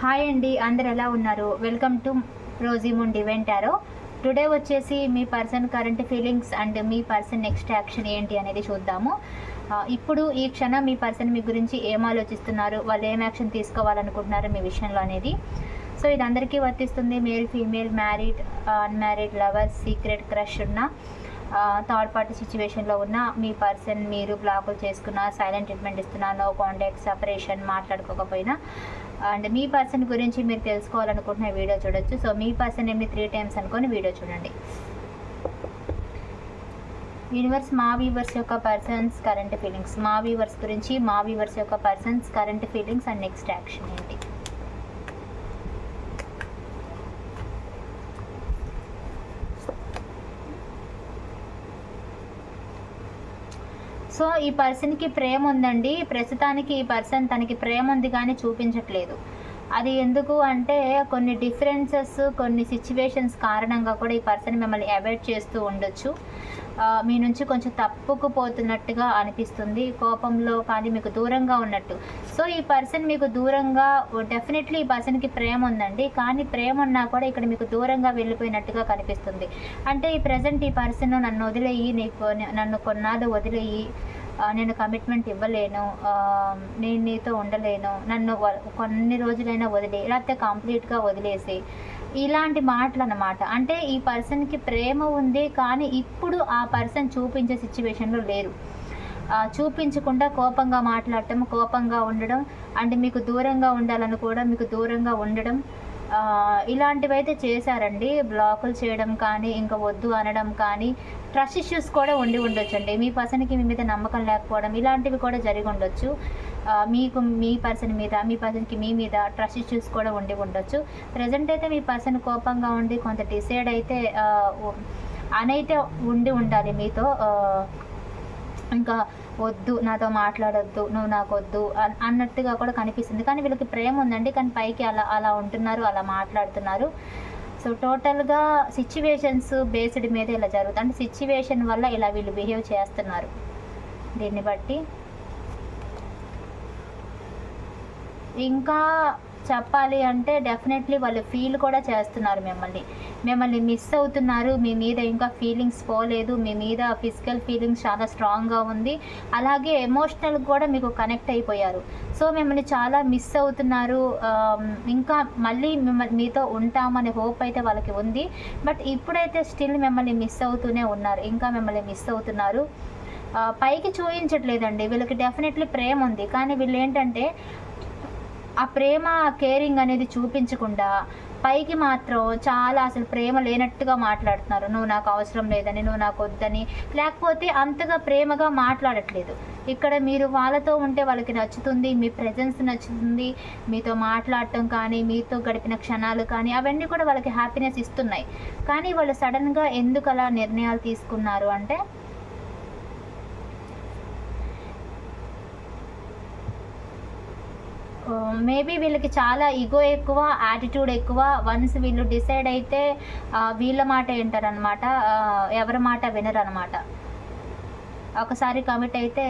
Hi అండి అందరు ఎలా ఉన్నారు? వెల్కమ్ టు రోజీముండి వెంటారో టుడే వచ్చేసి మీ పర్సన్ కరెంట్ ఫీలింగ్స్ అండ్ మీ పర్సన్ నెక్స్ట్ యాక్షన్ ఏంటి అనేది చూద్దాము. ఇప్పుడు ఈ క్షణం మీ పర్సన్ మీ గురించి ఏం ఆలోచిస్తున్నారు? వాళ్ళు ఏం యాక్షన్ తీసుకోవాలనుకుంటున్నారు మీ విషయంలో అనేది. సో ఇది అందరికీ వర్తిస్తుంది. Male female married unmarried lover secret crush ఉన్న థర్డ్ పార్టీ సిచ్యువేషన్లో ఉన్న మీ పర్సన్ మీరు బ్లాకులు చేసుకున్న సైలెంట్ ట్రీట్మెంట్ ఇస్తున్నా నో కాంటాక్ట్ సపరేషన్ మాట్లాడుకోకపోయినా అండ్ మీ పర్సన్ గురించి మీరు తెలుసుకోవాలనుకుంటున్న వీడియో చూడొచ్చు. సో మీ పర్సన్ ఏమి త్రీ టైమ్స్ అనుకొని వీడియో చూడండి. యూనివర్స్ మా వీవర్స్ యొక్క పర్సన్స్ కరెంట్ ఫీలింగ్స్ మా వీవర్స్ గురించి మా వీవర్స్ యొక్క persons current feelings and next action ఏంటి? సో ఈ పర్సన్కి ప్రేమ ఉందండి. ప్రస్తుతానికి ఈ పర్సన్ తనకి ప్రేమ ఉంది కానీ చూపించట్లేదు. అది ఎందుకు అంటే కొన్ని డిఫరెన్సెస్ కొన్ని సిచ్యువేషన్స్ కారణంగా కూడా ఈ పర్సన్ మిమ్మల్ని అవాయిడ్ చేస్తూ ఉండొచ్చు. మీ నుంచి కొంచెం తప్పుకుపోతున్నట్టుగా అనిపిస్తుంది. కోపంలో కానీ మీకు దూరంగా ఉన్నట్టు. సో ఈ పర్సన్ మీకు దూరంగా డెఫినెట్లీ ఈ పర్సన్కి ప్రేమ ఉందండి. కానీ ప్రేమ ఉన్నా కూడా ఇక్కడ మీకు దూరంగా వెళ్ళిపోయినట్టుగా కనిపిస్తుంది. అంటే ఈ ప్రజెంట్ ఈ పర్సన్ నన్ను వదిలేయి నీకు నన్ను కొన్నాళ్ళు వదిలేయి. నేను కమిట్మెంట్ ఇవ్వలేను నేను నీతో ఉండలేను నన్ను వ- కొన్ని రోజులైనా వదిలే లేకపోతే కంప్లీట్గా వదిలేసి. ఇలాంటి మాటలు అన్నమాట అంటే ఈ పర్సన్కి ప్రేమ ఉంది కానీ ఇప్పుడు ఆ పర్సన్ చూపించే సిచ్యువేషన్లో లేరు. చూపించకుండా కోపంగా మాట్లాడటం కోపంగా ఉండడం అంటే మీకు దూరంగా ఉండాలని కూడా మీకు దూరంగా ఉండడం ఇలాంటివైతే చేశారండి. బ్లాకులు చేయడం కానీ ఇంకా వద్దు అనడం కానీ ట్రస్ట్ ఇష్యూస్ కూడా ఉండి ఉండొచ్చండి. మీ పర్సన్కి మీ మీద నమ్మకం లేకపోవడం ఇలాంటివి కూడా జరిగి ఉండొచ్చు. మీకు మీ పర్సన్ మీద మీ పర్సన్కి మీ మీద ట్రస్ట్ ఇష్యూస్ కూడా ఉండి ఉండొచ్చు. ప్రజెంట్ అయితే మీ పర్సన్ కోపంగా ఉండి కొంత డిసైడ్ అయితే అనైతే ఉండి ఉండాలి మీతో. ఇంకా వద్దు నాతో మాట్లాడొద్దు నువ్వు నాకు వద్దు అన్- అన్నట్టుగా కూడా కనిపిస్తుంది. కానీ వీళ్ళకి ప్రేమ ఉందండి. కానీ పైకి అలా అలా ఉంటున్నారు అలా మాట్లాడుతున్నారు. సో టోటల్గా సిచ్యువేషన్స్ బేస్డ్ మీద ఇలా జరుగుతుంది. అంటే సిచ్యువేషన్ వల్ల ఇలా వీళ్ళు బిహేవ్ చేస్తున్నారు. దీన్ని బట్టి. ఇంకా చెప్పాలి అంటే డెఫినెట్లీ వాళ్ళు ఫీల్ కూడా చేస్తున్నారు మిమ్మల్ని. మిమ్మల్ని మిస్ అవుతున్నారు మీ మీద ఇంకా ఫీలింగ్స్ పోలేదు మీ మీద ఫిజికల్ ఫీలింగ్స్ చాలా స్ట్రాంగ్గా ఉంది. అలాగే ఎమోషనల్ కూడా మీకు కనెక్ట్ అయిపోయారు. సో మిమ్మల్ని చాలా మిస్ అవుతున్నారు. ఇంకా మళ్ళీ మిమ్మల్ని మీతో ఉంటామనే హోప్ అయితే వాళ్ళకి ఉంది. బట్ ఇప్పుడైతే స్టిల్ మిమ్మల్ని మిస్ అవుతూనే ఉన్నారు. ఇంకా మిమ్మల్ని మిస్ అవుతున్నారు. పైకి చూపించట్లేదండి వీళ్ళకి డెఫినెట్లీ ప్రేమ ఉంది. కానీ వీళ్ళు ఏంటంటే ఆ ప్రేమ కేరింగ్ అనేది చూపించకుండా పైకి మాత్రం చాలా అసలు ప్రేమ లేనట్టుగా మాట్లాడుతున్నారు. నువ్వు నాకు అవసరం లేదని నువ్వు నాకు వద్దని లేకపోతే అంతగా ప్రేమగా మాట్లాడట్లేదు. ఇక్కడ మీరు వాళ్ళతో ఉంటే వాళ్ళకి నచ్చుతుంది మీ ప్రజెన్స్ నచ్చుతుంది మీతో మాట్లాడటం కానీ మీతో గడిపిన క్షణాలు కానీ అవన్నీ కూడా వాళ్ళకి హ్యాపీనెస్ ఇస్తున్నాయి. కానీ వాళ్ళు సడన్గా ఎందుకు అలా నిర్ణయాలు తీసుకున్నారు అంటే మేబీ వీళ్ళకి చాలా ఈగో ఎక్కువ యాటిట్యూడ్ ఎక్కువ. వన్స్ వీళ్ళు డిసైడ్ అయితే వీళ్ళ మాట వింటారనమాట ఎవరి మాట వినరనమాట ఒకసారి కమిట్ అయితే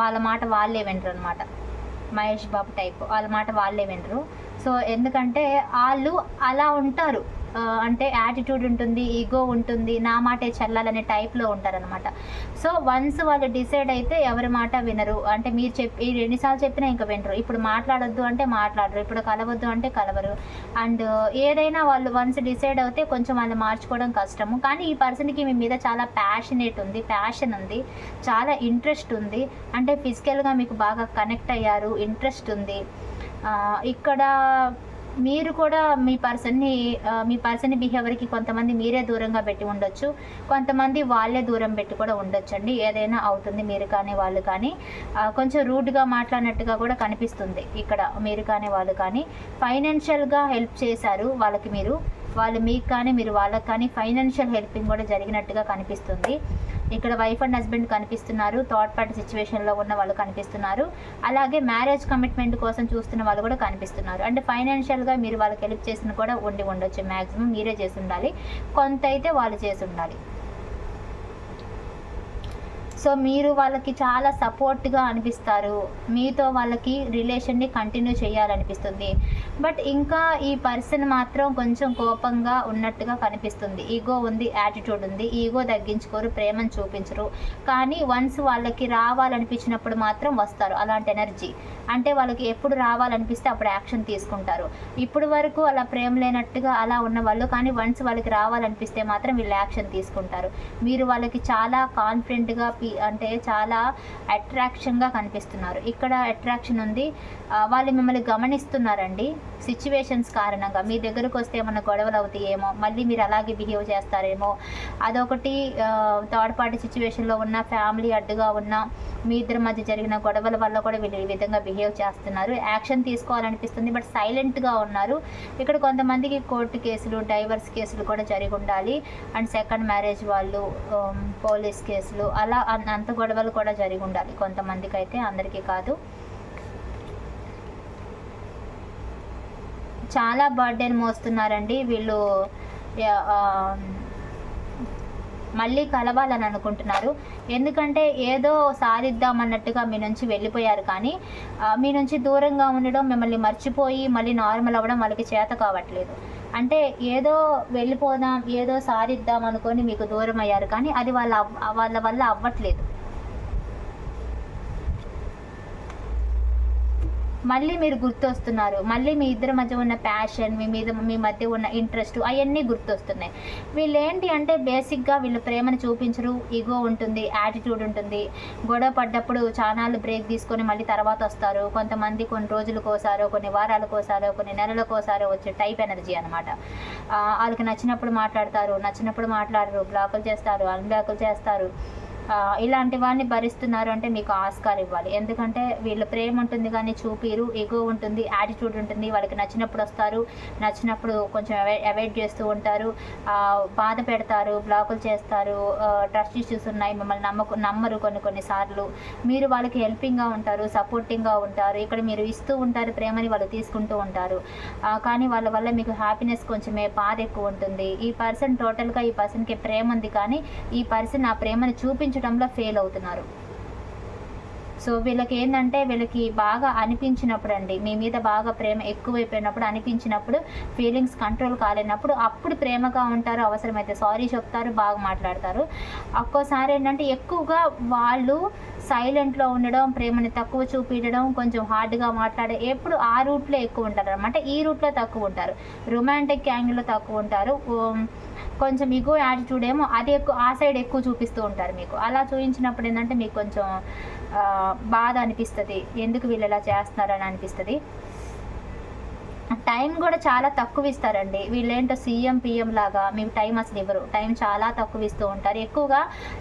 వాళ్ళ మాట వాళ్ళే వినరు అనమాట మహేష్ బాబు టైప్ వాళ్ళ మాట వాళ్ళే వినరు సో ఎందుకంటే వాళ్ళు అలా ఉంటారు. అంటే యాటిట్యూడ్ ఉంటుంది ఈగో ఉంటుంది నా మాటే చల్లాలనే టైప్లో ఉంటారనమాట సో వన్స్ వాళ్ళు డిసైడ్ అయితే ఎవరి మాట వినరు. అంటే మీరు చెప్పి ఎన్నిసార్లు చెప్పినా ఇంకా వినరు. ఇప్పుడు మాట్లాడొద్దు అంటే మాట్లాడరు. ఇప్పుడు కలవద్దు అంటే కలవరు. అండ్ ఏదైనా వాళ్ళు వన్స్ డిసైడ్ అవుతే కొంచెం వాళ్ళు మార్చుకోవడం కష్టము. కానీ ఈ పర్సన్కి మీ మీద చాలా ప్యాషనేట్ ఉంది ప్యాషన్ ఉంది చాలా ఇంట్రెస్ట్ ఉంది. అంటే ఫిజికల్గా మీకు బాగా కనెక్ట్ అయ్యారు ఇంట్రెస్ట్ ఉంది. ఇక్కడ మీరు కూడా మీ పర్సన్ని మీ పర్సన్ బిహేవియర్కి కొంతమంది మీరే దూరంగా పెట్టి ఉండొచ్చు. కొంతమంది వాళ్ళే దూరం పెట్టి కూడా ఉండొచ్చు అండి ఏదైనా అవుతుంది మీరు కానీ వాళ్ళు కానీ. కొంచెం రూడ్గా మాట్లాడినట్టుగా కూడా కనిపిస్తుంది. ఇక్కడ మీరు కానీ వాళ్ళు కానీ. ఫైనాన్షియల్గా హెల్ప్ చేశారు వాళ్ళకి మీరు. వాళ్ళు మీకు కానీ మీరు వాళ్ళకి కానీ ఫైనాన్షియల్ హెల్పింగ్ కూడా జరిగినట్టుగా కనిపిస్తుంది. ఇక్కడ వైఫ్ అండ్ హస్బెండ్ కనిపిస్తున్నారు. థర్డ్ పార్టీ సిచ్యువేషన్లో ఉన్న వాళ్ళు కనిపిస్తున్నారు. అలాగే మ్యారేజ్ కమిట్మెంట్ కోసం చూస్తున్న వాళ్ళు కూడా కనిపిస్తున్నారు. అంటే ఫైనాన్షియల్గా మీరు వాళ్ళకి హెల్ప్ చేసిన కూడా ఉండి ఉండొచ్చు. మ్యాక్సిమం మీరే చేసి ఉండాలి. కొంత అయితే వాళ్ళు చేసి ఉండాలి. సో మీరు వాళ్ళకి చాలా సపోర్ట్గా అనిపిస్తారు. మీతో వాళ్ళకి రిలేషన్ని కంటిన్యూ చేయాలనిపిస్తుంది. బట్ ఇంకా ఈ పర్సన్ మాత్రం కొంచెం కోపంగా ఉన్నట్టుగా కనిపిస్తుంది. ఈగో ఉంది యాటిట్యూడ్ ఉంది. ఈగో తగ్గించుకోరు ప్రేమను చూపించరు. కానీ వన్స్ వాళ్ళకి రావాలనిపించినప్పుడు మాత్రం వస్తారు. అలాంటి ఎనర్జీ అంటే వాళ్ళకి ఎప్పుడు రావాలనిపిస్తే అప్పుడు యాక్షన్ తీసుకుంటారు. ఇప్పుడు వరకు అలా ప్రేమ లేనట్టుగా అలా ఉన్న వాళ్ళు కానీ వన్స్ వాళ్ళకి రావాలనిపిస్తే మాత్రం వీళ్ళు యాక్షన్ తీసుకుంటారు. మీరు వాళ్ళకి చాలా కాన్ఫిడెంట్గా అంటే చాలా అట్రాక్షన్గా కనిపిస్తున్నారు. ఇక్కడ అట్రాక్షన్ ఉంది. వాళ్ళు మిమ్మల్ని గమనిస్తున్నారండి. సిచ్యువేషన్స్ కారణంగా. మీ దగ్గరకు వస్తే ఏమైనా గొడవలు అవుతాయేమో మళ్ళీ మీరు అలాగే బిహేవ్ చేస్తారేమో. అదొకటి థర్డ్ పార్టీ సిచ్యువేషన్లో ఉన్న ఫ్యామిలీ అడ్డుగా ఉన్న మీ ఇద్దరి మధ్య జరిగిన గొడవల వల్ల కూడా వీళ్ళు ఈ విధంగా బిహేవ్ చేస్తున్నారు. యాక్షన్ తీసుకోవాలనిపిస్తుంది బట్ సైలెంట్గా ఉన్నారు. ఇక్కడ కొంతమందికి కోర్టు కేసులు డైవర్స్ కేసులు కూడా జరిగి ఉండాలి. అండ్ సెకండ్ మ్యారేజ్ వాళ్ళు పోలీస్ కేసులు అలా అంత గొడవలు కూడా జరిగి ఉండాలి కొంతమందికి అయితే అందరికీ కాదు. చాలా బర్త్డేని మోస్తున్నారండి వీళ్ళు. ఆ, మళ్ళీ కలవాలని అనుకుంటున్నారు. ఎందుకంటే ఏదో సాధిద్దాం అన్నట్టుగా మీ నుంచి వెళ్ళిపోయారు కానీ మీ నుంచి దూరంగా ఉండడం మిమ్మల్ని మర్చిపోయి మళ్ళీ నార్మల్ అవ్వడం వాళ్ళకి చేత కావట్లేదు. అంటే ఏదో వెళ్ళిపోదాం ఏదో సాధిద్దాం అనుకొని మీకు దూరం అయ్యారు కానీ అది వాళ్ళ వాళ్ళ వల్ల అవ్వట్లేదు. మళ్ళీ మీరు గుర్తొస్తున్నారు. మళ్ళీ మీ ఇద్దరి మధ్య ఉన్న ప్యాషన్ మీ మీద మీ మధ్య ఉన్న ఇంట్రెస్ట్ అవన్నీ గుర్తొస్తున్నాయి. వీళ్ళు ఏంటి అంటే బేసిక్గా వీళ్ళు ప్రేమను చూపించరు ఈగో ఉంటుంది యాటిట్యూడ్ ఉంటుంది. గొడవ పడ్డప్పుడు చానాలు బ్రేక్ తీసుకొని మళ్ళీ తర్వాత వస్తారు. కొంతమంది కొన్ని రోజులకోసారో కొన్ని వారాలకోసారో కొన్ని నెలలకోసారో వచ్చే టైప్ ఎనర్జీ అనమాట వాళ్ళకి నచ్చినప్పుడు మాట్లాడతారు నచ్చినప్పుడు మాట్లాడరు బ్లాకులు చేస్తారు అన్బ్లాకులు చేస్తారు. ఇలాంటి వాడిని భరిస్తున్నారు అంటే మీకు ఆస్కార్ ఇవ్వాలి. ఎందుకంటే వీళ్ళు ప్రేమ ఉంటుంది కానీ చూపిరు ఎగో ఉంటుంది యాటిట్యూడ్ ఉంటుంది. వాళ్ళకి నచ్చినప్పుడు వస్తారు నచ్చినప్పుడు కొంచెం అవాయిడ్ చేస్తూ ఉంటారు. బాధ పెడతారు బ్లాకులు చేస్తారు. ట్రస్ట్ ఇష్యూస్ ఉన్నాయి మిమ్మల్ని నమ్మకు నమ్మరు కొన్ని కొన్నిసార్లు మీరు వాళ్ళకి హెల్పింగ్గా ఉంటారు సపోర్టింగ్గా ఉంటారు. ఇక్కడ మీరు ఇస్తూ ఉంటారు ప్రేమని వాళ్ళు తీసుకుంటూ ఉంటారు. కానీ వాళ్ళ వల్ల మీకు హ్యాపీనెస్ కొంచెమే బాధ ఎక్కువ ఉంటుంది. ఈ పర్సన్ టోటల్గా ఈ పర్సన్కి ప్రేమ ఉంది కానీ ఈ పర్సన్ ఆ ప్రేమను చూపించడంలో ఫెయిల్ అవుతున్నారు. సో వీళ్ళకి ఏంటంటే వీళ్ళకి బాగా అనిపించినప్పుడు అండి మీ మీద బాగా ప్రేమ ఎక్కువైపోయినప్పుడు అనిపించినప్పుడు ఫీలింగ్స్ కంట్రోల్ కాలేనప్పుడు అప్పుడు ప్రేమగా ఉంటారు అవసరమైతే సారీ చెప్తారు బాగా మాట్లాడతారు. ఒక్కోసారి ఏంటంటే ఎక్కువగా వాళ్ళు సైలెంట్లో ఉండడం ప్రేమని తక్కువ చూపించడం కొంచెం హార్డ్గా మాట్లాడే ఎప్పుడు ఆ రూట్లో ఎక్కువ ఉంటారు అనమాట ఈ రూట్లో తక్కువ ఉంటారు. రొమాంటిక్ యాంగిల్లో తక్కువ ఉంటారు. కొంచెం ఇగో యాటిట్యూడ్ ఏమో అది ఎక్కువ ఆ సైడ్ ఎక్కువ చూపిస్తూ ఉంటారు మీకు. అలా చూపించినప్పుడు ఏంటంటే మీకు కొంచెం బాధ అనిపిస్తుంది. ఎందుకు వీళ్ళు ఇలా చేస్తున్నారు అని అనిపిస్తుంది. టైం కూడా చాలా తక్కువ ఇస్తారండి వీళ్ళేంటో సీఎం పిఎం లాగా మీకు టైం అసలు ఇవ్వరు. టైం చాలా తక్కువ ఇస్తూ ఉంటారు. ఎక్కువగా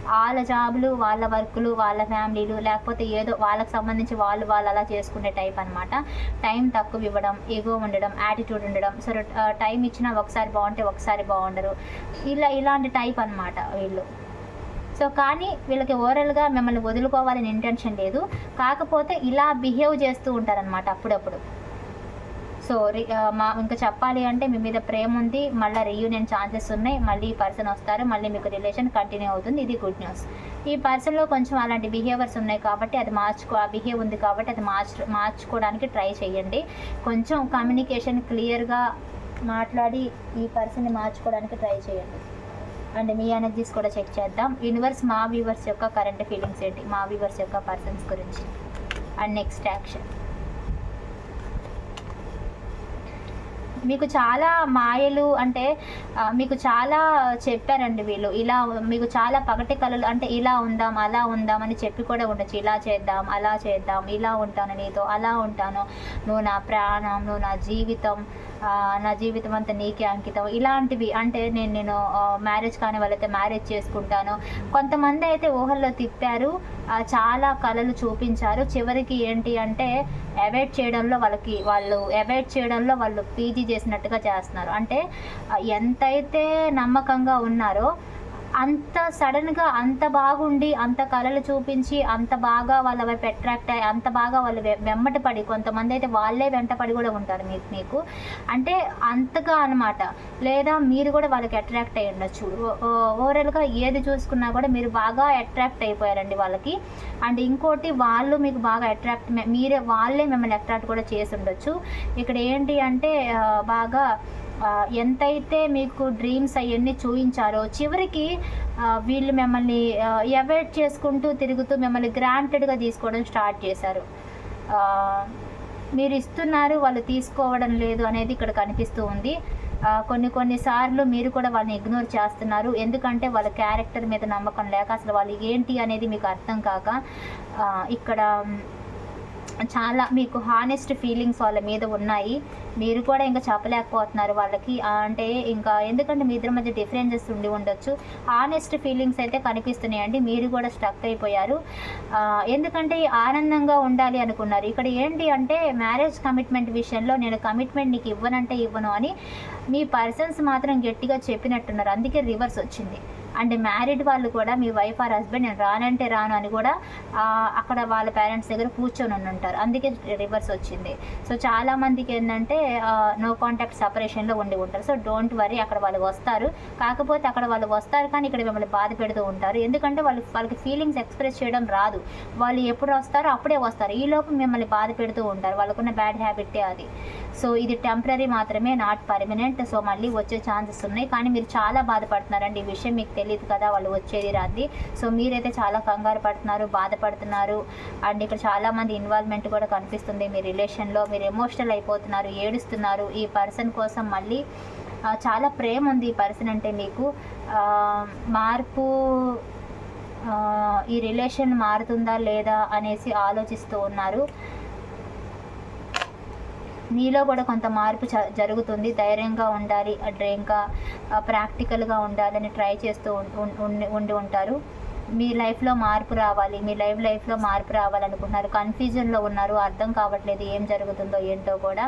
వాళ్ళ జాబులు వాళ్ళ వర్కులు వాళ్ళ ఫ్యామిలీలు లేకపోతే ఏదో వాళ్ళకి సంబంధించి వాళ్ళు వాళ్ళు అలా చేసుకునే టైప్ అనమాట టైం తక్కువ ఇవ్వడం ఎగో ఉండడం యాటిట్యూడ్ ఉండడం. సరే టైం ఇచ్చినా ఒకసారి బాగుంటే ఒకసారి బాగుండరు. ఇలా ఇలాంటి టైప్ అన్నమాట వీళ్ళు. సో కానీ వీళ్ళకి ఓవరాల్గా మిమ్మల్ని వదులుకోవాలని ఇంటెన్షన్ లేదు. కాకపోతే ఇలా బిహేవ్ చేస్తూ ఉంటారనమాట అప్పుడప్పుడు. సో రి- uh, మా ఇంకా చెప్పాలి అంటే మీ మీద ప్రేమ ఉంది మళ్ళీ రీయూనియన్ ఛాన్సెస్ ఉన్నాయి మళ్ళీ ఈ పర్సన్ వస్తారు మళ్ళీ మీకు రిలేషన్ కంటిన్యూ అవుతుంది ఇది గుడ్ న్యూస్ ఈ పర్సన్లో కొంచెం అలాంటి బిహేవియర్స్ ఉన్నాయి కాబట్టి అది మార్చుకో ఆ బిహేవ్ ఉంది కాబట్టి అది మార్చు మార్చుకోవడానికి ట్రై చేయండి. కొంచెం కమ్యూనికేషన్ క్లియర్గా మాట్లాడి ఈ పర్సన్ని మార్చుకోవడానికి ట్రై చేయండి. అండ్ మీ ఎనర్జీస్ కూడా చెక్ చేద్దాం. యూనివర్స్ మా వ్యూవర్స్ యొక్క కరెంట్ ఫీలింగ్స్ ఏంటి? మా వ్యూవర్స్ యొక్క పర్సన్స్ గురించి. అండ్ నెక్స్ట్ యాక్షన్ మీకు చాలా మాయలు అంటే మీకు చాలా చెప్పారండి వీళ్ళు. ఇలా మీకు చాలా పగటి కళలు అంటే ఇలా ఉందాం అలా ఉందాం అని చెప్పి కూడా ఉండొచ్చు. ఇలా చేద్దాం అలా చేద్దాం ఇలా ఉంటాను నీతో అలా ఉంటాను. నువ్వు నా ప్రాణం నువ్వు నా జీవితం నా జీవితం అంతా నీకే అంకితం. ఇలాంటివి అంటే నేను నేను మ్యారేజ్ కాని వాళ్ళైతే మ్యారేజ్ చేసుకుంటాను. కొంతమంది అయితే ఊహల్లో తిప్పారు. చాలా కళలు చూపించారు. చివరికి ఏంటి అంటే అవాయిడ్ చేయడంలో వాళ్ళకి వాళ్ళు అవాయిడ్ చేయడంలో వాళ్ళు పీజీ చేసినట్టుగా చేస్తున్నారు. అంటే ఎంతైతే నమ్మకంగా ఉన్నారో అంత సడన్గా అంత బాగుండి అంత కళలు చూపించి అంత బాగా వాళ్ళ వైపు అట్రాక్ట్ అయ్యి అంత బాగా వాళ్ళు వెంబట పడి కొంతమంది అయితే వాళ్ళే వెంటపడి కూడా ఉంటారు మీకు మీకు. అంటే అంతగా అనమాట లేదా మీరు కూడా వాళ్ళకి అట్రాక్ట్ అయ్యి ఉండొచ్చు. ఓవరాల్గా ఏది చూసుకున్నా కూడా మీరు బాగా అట్రాక్ట్ అయిపోయారండి వాళ్ళకి. అండ్ ఇంకోటి వాళ్ళు మీకు బాగా అట్రాక్ట్ మీరే వాళ్ళే మిమ్మల్ని అట్రాక్ట్ కూడా చేసి ఉండొచ్చు. ఇక్కడ ఏంటి అంటే బాగా ఎంతైతే మీకు డ్రీమ్స్ అవన్నీ చూపించారో చివరికి వీళ్ళు మిమ్మల్ని అవాయిడ్ చేసుకుంటూ తిరుగుతూ మిమ్మల్ని గ్రాంటెడ్గా తీసుకోవడం స్టార్ట్ చేశారు. మీరు ఇస్తున్నారు వాళ్ళు తీసుకోవడం లేదు అనేది ఇక్కడ కనిపిస్తూ ఉంది. కొన్ని కొన్ని కొన్నిసార్లు మీరు కూడా వాళ్ళని ఇగ్నోర్ చేస్తున్నారు. ఎందుకంటే వాళ్ళ క్యారెక్టర్ మీద నమ్మకం లేక అసలు వాళ్ళు ఏంటి అనేది మీకు అర్థం కాక ఇక్కడ చాలా మీకు హానెస్ట్ ఫీలింగ్స్ వాళ్ళ మీద ఉన్నాయి. మీరు కూడా ఇంకా చెప్పలేకపోతున్నారు వాళ్ళకి. అంటే ఇంకా ఎందుకంటే మీ ఇద్దరి మధ్య డిఫరెన్సెస్ ఉండి ఉండొచ్చు. హానెస్ట్ ఫీలింగ్స్ అయితే కనిపిస్తున్నాయండి. మీరు కూడా స్ట్రక్ అయిపోయారు. ఎందుకంటే ఆనందంగా ఉండాలి అనుకున్నారు. ఇక్కడ ఏంటి అంటే మ్యారేజ్ కమిట్మెంట్ విషయంలో నేను కమిట్మెంట్ నీకు ఇవ్వనంటే ఇవ్వను అని మీ పర్సన్స్ మాత్రం గట్టిగా చెప్పినట్టున్నారు. అందుకే రివర్స్ వచ్చింది. అండ్ మ్యారీడ్ వాళ్ళు కూడా మీ వైఫ్ ఆర్ హస్బెండ్ నేను రానంటే రాను అని కూడా అక్కడ వాళ్ళ పేరెంట్స్ దగ్గర కూర్చొని ఉంటారు. అందుకే రివర్స్ వచ్చింది. సో చాలా మందికి ఏంటంటే నో కాంటాక్ట్ సపరేషన్లో ఉండి ఉంటారు. సో డోంట్ వరీ అక్కడ వాళ్ళు వస్తారు. కాకపోతే అక్కడ వాళ్ళు వస్తారు కానీ ఇక్కడ మిమ్మల్ని బాధ పెడుతూ ఉంటారు. ఎందుకంటే వాళ్ళు వాళ్ళకి ఫీలింగ్స్ ఎక్స్ప్రెస్ చేయడం రాదు. వాళ్ళు ఎప్పుడు వస్తారో అప్పుడే వస్తారు. ఈ లోపు మిమ్మల్ని బాధ పెడుతూ ఉంటారు. వాళ్ళకున్న బ్యాడ్ హ్యాబిటే అది. సో ఇది టెంపరీ మాత్రమే నాట్ పర్మనెంట్ సో మళ్ళీ వచ్చే ఛాన్సెస్ ఉన్నాయి. కానీ మీరు చాలా బాధపడుతున్నారండి. ఈ విషయం మీకు తెలియదు. తెలియదు కదా వాళ్ళు వచ్చేది రాద్ది. సో మీరైతే చాలా కంగారు పడుతున్నారు బాధపడుతున్నారు. అండ్ ఇక్కడ చాలా మంది ఇన్వాల్వ్మెంట్ కూడా కనిపిస్తుంది మీ రిలేషన్లో మీరు ఎమోషనల్ అయిపోతున్నారు ఏడుస్తున్నారు. ఈ పర్సన్ కోసం మళ్ళీ చాలా ప్రేమ ఉంది ఈ పర్సన్ అంటే మీకు. మార్పు ఈ రిలేషన్ మారుతుందా లేదా అనేసి ఆలోచిస్తూ ఉన్నారు. మీలో కూడా కొంత మార్పు చ- జరుగుతుంది. ధైర్యంగా ఉండాలి. అంటే ఇంకా ప్రాక్టికల్గా ఉండాలని ట్రై చేస్తూ ఉండి- ఉండి ఉంటారు. మీ లైఫ్లో మార్పు రావాలి మీ లైఫ్ లైఫ్లో మార్పు రావాలనుకుంటున్నారు కన్ఫ్యూజన్లో ఉన్నారు అర్థం కావట్లేదు ఏం జరుగుతుందో ఏంటో కూడా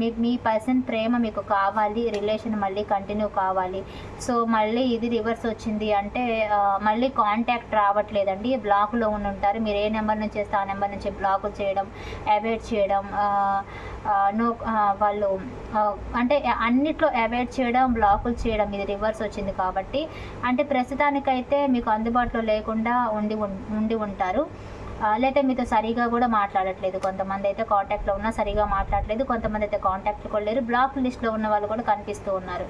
మీ మీ పర్సన్ ప్రేమ మీకు కావాలి రిలేషన్ మళ్ళీ కంటిన్యూ కావాలి. సో మళ్ళీ ఇది రివర్స్ వచ్చింది అంటే మళ్ళీ కాంటాక్ట్ రావట్లేదండి. బ్లాక్లో ఉండి ఉంటారు. మీరు ఏ నెంబర్ నుంచి చేస్తే ఆ నెంబర్ నుంచి బ్లాక్ చేయడం అవాయిడ్ చేయడం నో వాళ్ళు అంటే అన్నిట్లో అవాయిడ్ చేయడం బ్లాకులు చేయడం ఇది రివర్స్ వచ్చింది కాబట్టి అంటే ప్రస్తుతానికైతే మీకు అందుబాటులో లేకుండా ఉండి ఉం- ఉండి ఉంటారు. లేకపోతే మీతో సరిగా కూడా మాట్లాడట్లేదు. కొంతమంది అయితే కాంటాక్ట్లో ఉన్నా సరిగా మాట్లాడలేదు కొంతమంది అయితే కాంటాక్ట్లో కూడా లేరు. బ్లాక్ లిస్ట్లో ఉన్న వాళ్ళు కూడా కనిపిస్తూ ఉన్నారు.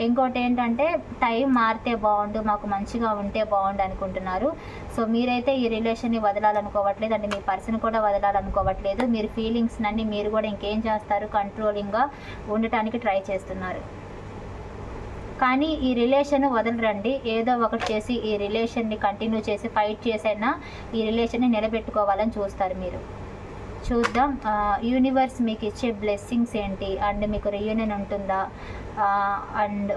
ఇంకోటి ఏంటంటే టైం మారితే బాగుండు మాకు మంచిగా ఉంటే బాగుండు అనుకుంటున్నారు. సో మీరైతే ఈ రిలేషన్ని వదలాలనుకోవట్లేదు అంటే మీ పర్సన్ కూడా వదలాలనుకోవట్లేదు. మీరు ఫీలింగ్స్ అన్ని మీరు కూడా ఇంకేం చేస్తారు? కంట్రోలింగ్గా ఉండటానికి ట్రై చేస్తున్నారు. కానీ ఈ రిలేషన్ వదలరండి. ఏదో ఒకటి చేసి ఈ రిలేషన్ని కంటిన్యూ చేసి ఫైట్ చేసైనా ఈ రిలేషన్ని నిలబెట్టుకోవాలని చూస్తారు మీరు. చూద్దాం. యూనివర్స్ మీకు ఇచ్చే బ్లెస్సింగ్స్ ఏంటి? అండ్ మీకు రియూనియన్ ఉంటుందా? అండ్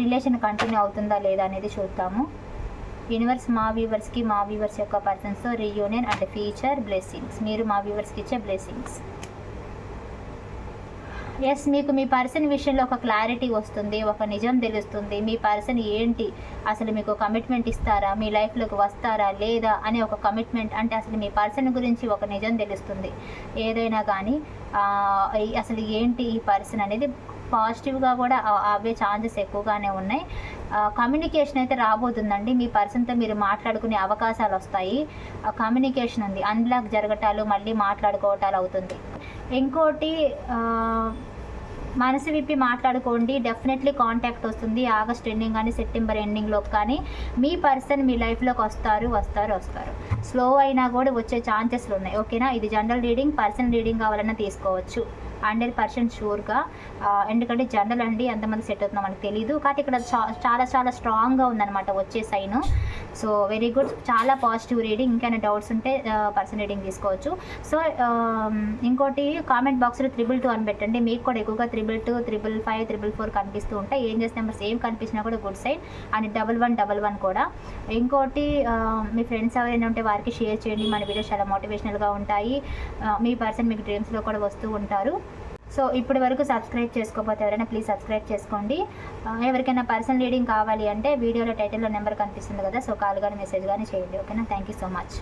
రిలేషన్ కంటిన్యూ అవుతుందా లేదా అనేది చూద్దాము. యూనివర్స్ మా వ్యూవర్స్కి మా వ్యూవర్స్ యొక్క పర్సన్స్తో రియూనియన్ అండ్ ఫ్యూచర్ బ్లెస్సింగ్స్ మీరు మా వ్యూవర్స్కి ఇచ్చే బ్లెస్సింగ్స్ ఎస్ మీకు మీ పర్సన్ విషయంలో ఒక క్లారిటీ వస్తుంది ఒక నిజం తెలుస్తుంది. మీ పర్సన్ ఏంటి? అసలు మీకు కమిట్మెంట్ ఇస్తారా? మీ లైఫ్లోకి వస్తారా? లేదా? అనే ఒక కమిట్మెంట్ అంటే అసలు మీ పర్సన్ గురించి ఒక నిజం తెలుస్తుంది. ఏదైనా కానీ అసలు ఏంటి ఈ పర్సన్ అనేది పాజిటివ్గా కూడా అవే ఛాన్సెస్ ఎక్కువగానే ఉన్నాయి. కమ్యూనికేషన్ అయితే రాబోతుందండి. మీ పర్సన్తో మీరు మాట్లాడుకునే అవకాశాలు వస్తాయి. కమ్యూనికేషన్ ఉంది. అన్బ్లాక్ జరగటాలు మళ్ళీ మాట్లాడుకోవటాలు అవుతుంది. ఇంకోటి మనసు విప్పి మాట్లాడుకోండి. డెఫినెట్లీ కాంటాక్ట్ వస్తుంది. ఆగస్ట్ ఎండింగ్ కానీ సెప్టెంబర్ ఎండింగ్లో కానీ మీ పర్సన్ మీ లైఫ్లోకి వస్తారు వస్తారు వస్తారు. స్లో అయినా కూడా వచ్చే ఛాన్సెస్లు ఉన్నాయి. ఓకేనా ఇది జనరల్ రీడింగ్ పర్సన్ రీడింగ్ కావాలన్నా తీసుకోవచ్చు. హండ్రెడ్ పర్సెంట్ షూర్గా ఎందుకంటే జనరల్ అండి ఎంతమంది సెట్ అవుతుందో మనకు తెలియదు కాబట్టి ఇక్కడ చాలా చాలా స్ట్రాంగ్గా ఉందన్నమాట వచ్చే సైను సో వెరీ గుడ్. చాలా పాజిటివ్ రీడింగ్. ఇంకైనా డౌట్స్ ఉంటే పర్సన్ రీడింగ్ తీసుకోవచ్చు. సో ఇంకోటి కామెంట్ బాక్స్లో త్రిబుల్ టూ అని పెట్టండి. మీకు కూడా ఎక్కువగా triple two triple five triple four కనిపిస్తూ ఉంటాయి. ఏం చేస్తే నెంబర్స్ ఏం కనిపించినా కూడా good side. And double one double one కూడా. ఇంకోటి మీ ఫ్రెండ్స్ ఎవరైనా ఉంటే వారికి షేర్ చేయండి. మన వీడియోస్ చాలా మోటివేషనల్గా ఉంటాయి. మీ పర్సన్ మీకు డ్రీమ్స్లో కూడా వస్తూ ఉంటారు. సో ఇప్పటి వరకు సబ్స్క్రైబ్ చేసుకోకపోతే ఎవరైనా ప్లీజ్ సబ్స్క్రైబ్ చేసుకోండి. ఎవరికైనా పర్సనల్ రీడింగ్ కావాలి అంటే వీడియోలో టైటిల్లో నెంబర్ కనిపిస్తుంది కదా సో కాల్ కానీ మెసేజ్ కానీ చేయండి ఓకేనా? Thank you so much.